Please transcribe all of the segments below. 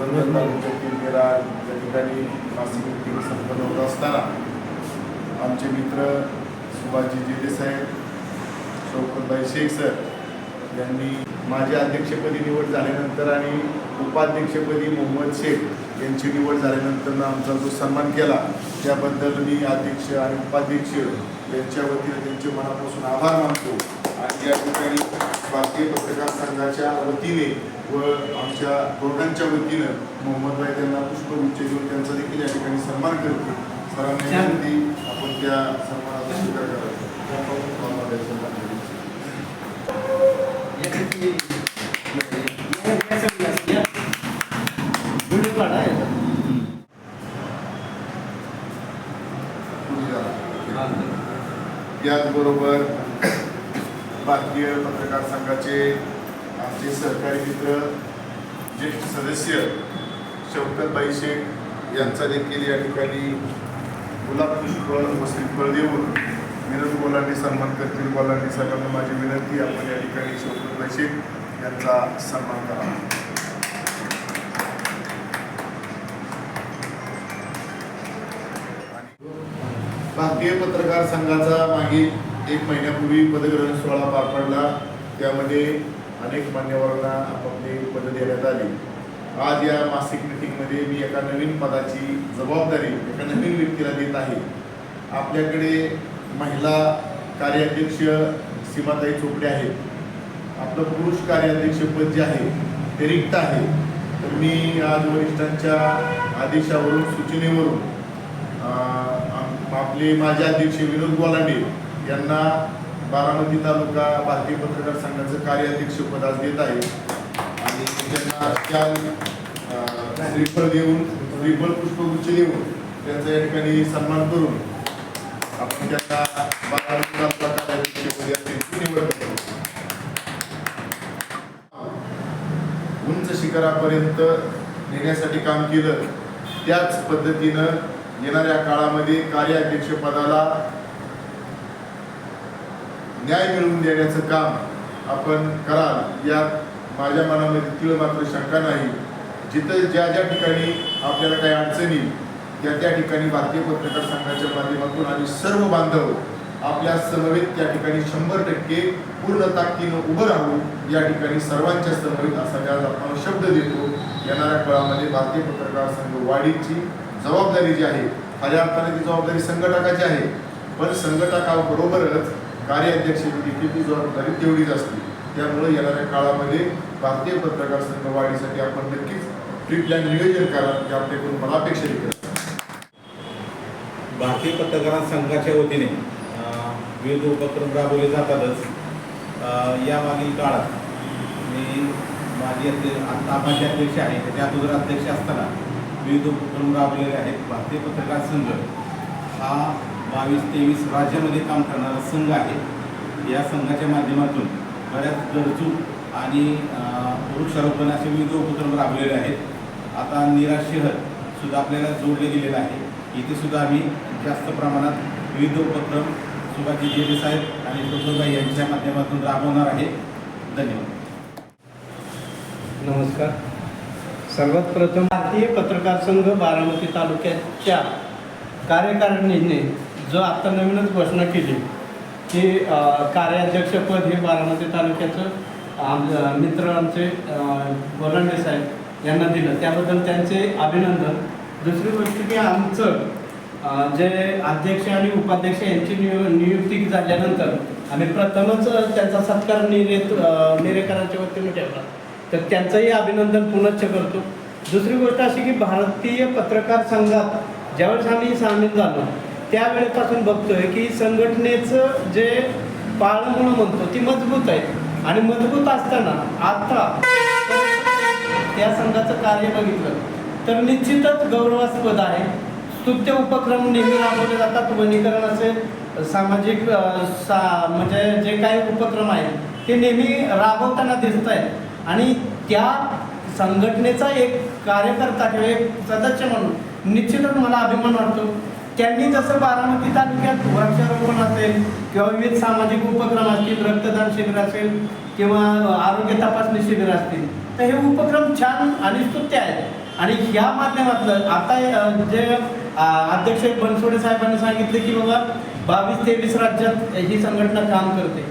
जुन्नर तालुक्यातील मेरा या ठिकाणी मासिक मीटिंग संपन्न होत असताना आमचे मित्र सुभाषजी देसाहेब शौकतबाई शेख सर यांनी माझ्या अध्यक्षपदी निवड झाल्यानंतर आणि उपाध्यक्षपदी मोहम्मद शेख यांची निवड झाल्यानंतर आमचा जो सन्मान केला त्याबद्दल मी अध्यक्ष आणि उपाध्यक्ष यांच्या वतीने त्यांचे मनापासून आभार मानतो. आणि या ठिकाणी भारतीय पत्रकार संघाच्या वतीने व आमच्या दोघांच्या वतीनं मोहम्मदभाई त्यांना पुष्पगुच्छ देऊन त्यांचा देखील या ठिकाणी सन्मान करतो. सरांनी विनंती आपण त्या सन्मानाचा स्वीकार करावा याचबरोबर भारतीय पत्रकार संघाचे आमचे सहकारी मित्र ज्येष्ठ सदस्य शौकतबाई शेख यांचा देखील या ठिकाणी गुलाब उपस्थित फळ देऊन विनोद गोलांनी सन्मान करतील. गोलांनी सर्वांना माझी विनंती आपण या ठिकाणी शौकतबाई शेख यांचा सन्मान करावा. भारतीय पत्रकार संघाचा मागील एक महिन्यापूर्वी पदग्रहण सोहळा पार पडला. त्यामध्ये अनेक मान्यवरांना आपापली पदं देण्यात आली. आज या मासिक मीटिंगमध्ये मी एका नवीन पदाची जबाबदारी एका नवीन व्यक्तीला देत आहे. आपल्याकडे महिला कार्याध्यक्ष सीमाताई चोपडे आहेत. आपलं पुरुष कार्याध्यक्षपद जे आहे ते रिक्त आहे. तर मी आज वरिष्ठांच्या आदेशावरून सूचनेवरून आपले माजी अध्यक्ष विनोद गोलांडे यांना बारामती तालुका भारतीय पत्रकार संघाचं कार्याध्यक्ष पद आज देत आहे. आणि त्यांना त्या श्रीफळ देऊन श्रीफळ पुष्पगुच्छ देऊन त्यांचा या ठिकाणी सन्मान करून आपण त्यांना बारामती तालुका कार्याध्यक्ष निवड करतो उंच शिखरापर्यंत नेण्यासाठी काम केलं. त्याच पद्धतीनं येणाऱ्या काळामध्ये कार्याध्यक्ष पदाला न्याय मिळवून देण्याचं काम आपण कराल यात माझ्या मनामध्ये तिळ मात्र शंका नाही. जिथं ज्या ज्या ठिकाणी आपल्याला काही अडचणी त्या त्या ठिकाणी भारतीय पत्रकार संघाच्या माध्यमातून आम्ही सर्व बांधव आपल्या समवेत त्या ठिकाणी शंभर टक्के पूर्ण ताकदीनं उभं राहू या ठिकाणी सर्वांच्या समवेत असा आपण शब्द देतो येणाऱ्या काळामध्ये भारतीय पत्रकार संघ वाढीची जबाबदारी जी आहे खऱ्या अर्थाने ती जबाबदारी संघटकाची आहे. पण संघटकाबरोबरच कार्याध्यक्षाची ती जबाबदारी तेवढीच असते. त्यामुळे येणाऱ्या काळामध्ये भारतीय पत्रकार संघ वाढीसाठी आपण नक्कीच प्री नियोजन करा ही आपल्याकडून मला अपेक्षा देखील भारतीय पत्रकार संघाच्या वतीने विविध उपक्रम राबवले जातातच. या यामागील काळात मी माझी अध्यक्ष आता माझे अध्यक्ष आहे त्याच्या अगोदर अध्यक्ष असताना विविध उपक्रम राबलेले आहेत. भारतीय पत्रकार संघ हा बावीस तेवीस राज्यामध्ये काम करणारा संघ आहे. या संघाच्या माध्यमातून बऱ्याच गरजू आणि वृक्षारोपणाचे वृक्षारोपण असे विविध उपक्रम राबवलेले आहेत. आता निरा शहर सुद्धा आपल्याला जोडले गेलेलं आहे. इथे सुद्धा आम्ही जास्त प्रमाणात विविध उपक्रम सुभाषजी जेले साहेब आणि डोकरबाई यांच्या माध्यमातून राबवणार आहे. धन्यवाद. नमस्कार. सर्वात प्रथम भारतीय पत्रकार संघ बारामती तालुक्याच्या कार्यकारिणीने जो आत्ता नवीनच घोषणा केली की कार्याध्यक्षपद हे बारामती तालुक्याचं आम मित्र आमचे अ, गोलांडे साहेब यांना दिलं. त्याबद्दल त्यांचे अभिनंदन. दुसरी गोष्ट की आमचं जे अध्यक्ष आणि उपाध्यक्ष यांची नियु नियुक्ती झाल्यानंतर आम्ही प्रथमच त्यांचा सत्कार निरेत निरेकरांच्या वतीने ठेवला तर त्यांचंही अभिनंदन पुनश्च करतो. दुसरी गोष्ट अशी की भारतीय पत्रकार संघात ज्यावेळेस आम्ही सामील झालो त्यावेळेपासून बघतोय की संघटनेचं जे पाळंमुळं म्हणतो ती मजबूत आहे. आणि मजबूत असताना आता त्या संघाचं कार्य बघितलं तर निश्चितच गौरवास्पद आहे. स्तुत्य उपक्रम नेहमी राबवले जातात. वनीकरण असेल सामाजिक सा म्हणजे जे काही उपक्रम आहेत ते नेहमी राबवताना दिसत आहेत आणि त्या संघटनेचा एक कार्यकर्ता किंवा एक सदस्य म्हणून निश्चितच मला अभिमान वाटतो. त्यांनी जसं बारामती तालुक्यात वृक्षारोपण असेल किंवा विविध सामाजिक उपक्रम असतील रक्तदान शिबिर असेल किंवा आरोग्य तपासणी शिबिर असतील तर हे उपक्रम छान आणि स्तुत्य आहेत. आणि ह्या माध्यमातलं आता जे अध्यक्ष बनसोडे साहेबांनी सांगितले की बाबा बावीस तेवीस राज्यात ही संघटना काम करते.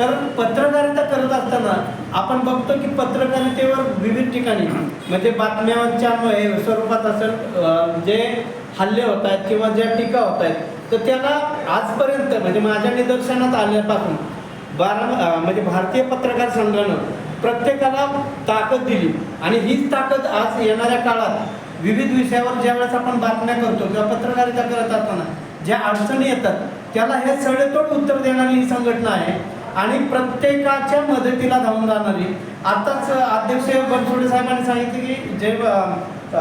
तर पत्रकारिता करत असताना आपण बघतो की पत्रकारितेवर विविध ठिकाणी म्हणजे बातम्यांच्या स्वरूपात असेल जे हल्ले होत आहेत किंवा ज्या टीका होत आहेत तर त्याला आजपर्यंत म्हणजे माझ्या निदर्शनात आल्यापासून बारा म्हणजे भारतीय पत्रकार संघानं प्रत्येकाला ताकद दिली. आणि हीच ताकद आज येणाऱ्या काळात विविध विषयावर ज्यावेळेस आपण बातम्या करतो किंवा पत्रकारिता करत असताना ज्या अडचणी येतात त्याला हे सडेतोड उत्तर देणारी ही संघटना आहे. आणि प्रत्येकाच्या मदतीला धावून जाणारी आताच अध्यक्ष बनसोडे साहेबांनी सांगितले की जे अ,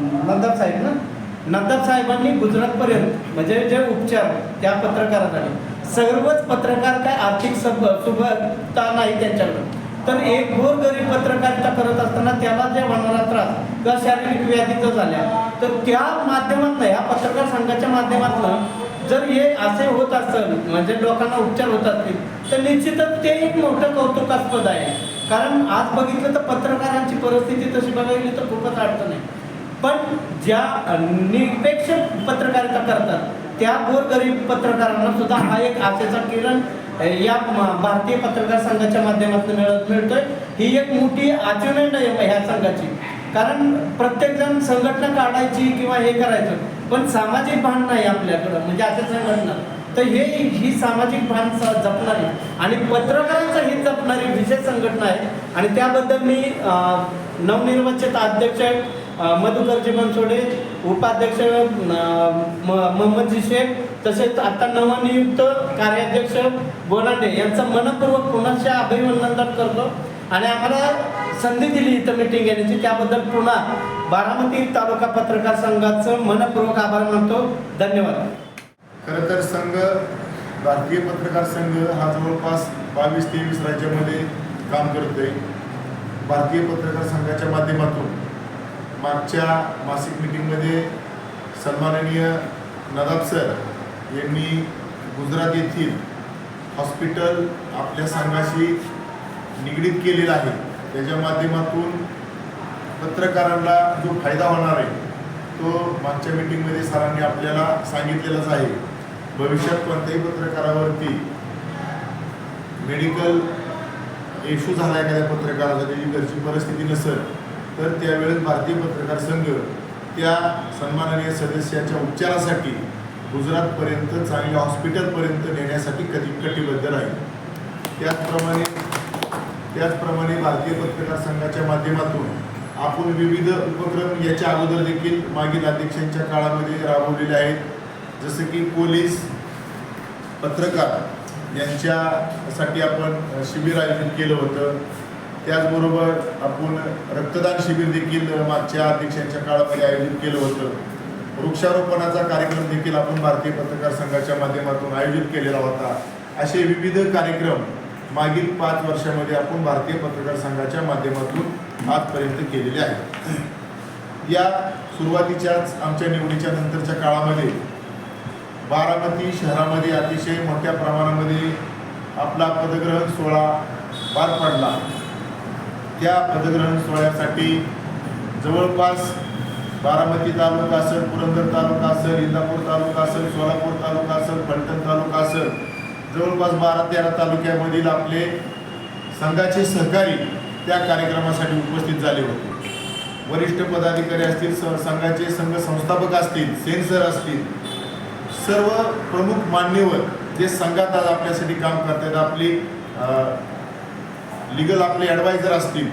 नंदाब साहेब ना? नंदाब साहेबांनी गुजरातपर्यंत म्हणजे जे उपचार त्या पत्रकारासाठी सर्वच पत्रकार काय आर्थिक सब सुबत्ता नाही त्यांच्याकडं. तर एक गोर गरीब पत्रकारिता करत असताना त्याला जे होणारा त्रास किंवा शारीरिक व्याधीचं झाल्या. तर त्या माध्यमातनं या पत्रकार संघाच्या माध्यमातनं जर हे असे होत असेल म्हणजे लोकांना उपचार होत असतील तर निश्चितच ते एक मोठं कौतुकास्पद आहे कारण आज बघितलं तर पत्रकारांची परिस्थिती तशी बघायला गेली तर खूपच अडचण आहे. पण ज्या निरपेक्ष पत्रकारिता करतात त्या गोरगरीब पत्रकारांना सुद्धा हा एक आशेचा किरण या भारतीय पत्रकार संघाच्या माध्यमातून मिळत मिळतोय. ही एक मोठी अचिव्हमेंट आहे ह्या संघाची. कारण प्रत्येकजण संघटना काढायची किंवा हे करायचं पण सामाजिक भान नाही आपल्याकडं म्हणजे असं संघटना तर हे ही सामाजिक भान स- जपणारी आणि पत्रकारांचं हित जपणारी विशेष संघटना आहे. आणि त्याबद्दल मी नवनिर्वाचित अध्यक्ष अ, मधुकरजी बनसोडे उपाध्यक्ष मोहम्मदजी शेख तसेच आता नवनियुक्त कार्याध्यक्ष बोनाडे यांचं मनपूर्वक पुनश्च अभिनंदन करतो? आणि आम्हाला संधी दिली इथं मिटिंग घेण्याची. त्याबद्दल पुन्हा बारामती तालुका पत्रकार संघाचं मनपूर्वक आभार मानतो. धन्यवाद. खरं तर संघ भारतीय पत्रकार संघ हा जवळपास बावीस तेवीस राज्यामध्ये काम करतोय. भारतीय पत्रकार संघाच्या माध्यमातून मागच्या मासिक मिटिंगमध्ये सन्माननीय नदाब सर यांनी गुजरात येथील हॉस्पिटल आपल्या संघाशी निगडीत केलेलं आहे. त्याच्या माध्यमातून पत्रकारांना जो फायदा होणार आहे तो मागच्या मीटिंगमध्ये सरांनी आपल्याला सांगितलेलाच आहे. भविष्यात कोणत्याही पत्रकारावरती मेडिकल इश्यू झाला एखाद्या पत्रकाराचा त्याची घरची परिस्थिती नसेल तर त्यावेळेस भारतीय पत्रकार संघ त्या सन्माननीय सदस्याच्या उपचारासाठी गुजरातपर्यंत चांगल्या हॉस्पिटलपर्यंत नेण्यासाठी कधी कटिबद्ध राहील. त्याचप्रमाणे त्याचप्रमाणे भारतीय पत्रकार संघाच्या माध्यमातून आपण विविध उपक्रम याच्या अगोदर देखील मागील अध्यक्षांच्या काळामध्ये राबवलेले आहेत. जसं की पोलीस पत्रकार यांच्यासाठी आपण शिबिर आयोजित केलं होतं. त्याचबरोबर आपण रक्तदान शिबिर देखील मागच्या अध्यक्षांच्या काळामध्ये आयोजित केलं होतं. वृक्षारोपणाचा कार्यक्रम देखील आपण भारतीय पत्रकार संघाच्या माध्यमातून आयोजित केलेला होता. असे विविध कार्यक्रम मागील पाच वर्षामध्ये आपण भारतीय पत्रकार संघाच्या माध्यमातून आजपर्यंत केलेले आहे. या सुरुवातीच्याच आमच्या निवडीच्या नंतरच्या काळामध्ये बारामती शहरामध्ये अतिशय मोठ्या प्रमाणामध्ये आपला पदग्रहण सोहळा पार पडला. त्या पदग्रहण सोहळ्यासाठी जवळपास बारामती तालुका असेल पुरंदर तालुका असेल इंदापूर तालुका असेल सोलापूर तालुका असेल फलटण तालुका असेल जवळपास बारा तेरा तालुक्यामधील आपले संघाचे सहकारी त्या कार्यक्रमासाठी उपस्थित झाले होते. वरिष्ठ पदाधिकारी असतील स- संघाचे संघ संस्थापक असतील सेन्सर असतील सर्व प्रमुख मान्यवर जे संघात आज आपल्यासाठी काम करतात आपली लिगल आपले ॲडवायझर असतील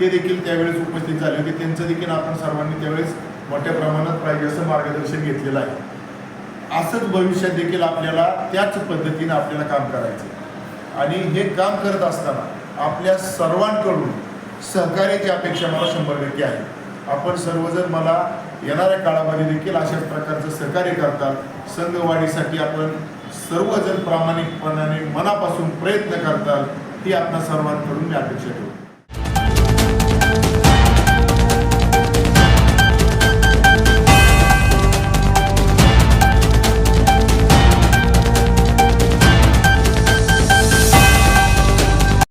ते देखील त्यावेळेस उपस्थित झाले होते. त्यांचं देखील आपण सर्वांनी त्यावेळेस मोठ्या प्रमाणात पाहिजे असं मार्गदर्शन घेतलेलं आहे. असंच भविष्यात देखील आपल्याला त्याच पद्धतीनं आपल्याला काम करायचं आणि हे काम करत असताना आपल्या सर्वांकडून सहकार्याची अपेक्षा मला शंभर टक्के आहे. आपण सर्वजण मला येणाऱ्या काळामध्ये देखील अशाच प्रकारचं सहकार्य करतात संघवाढीसाठी आपण सर्वजण प्रामाणिकपणाने मनापासून प्रयत्न करतात ही आपल्या सर्वांकडून मी अपेक्षा ठेवतो.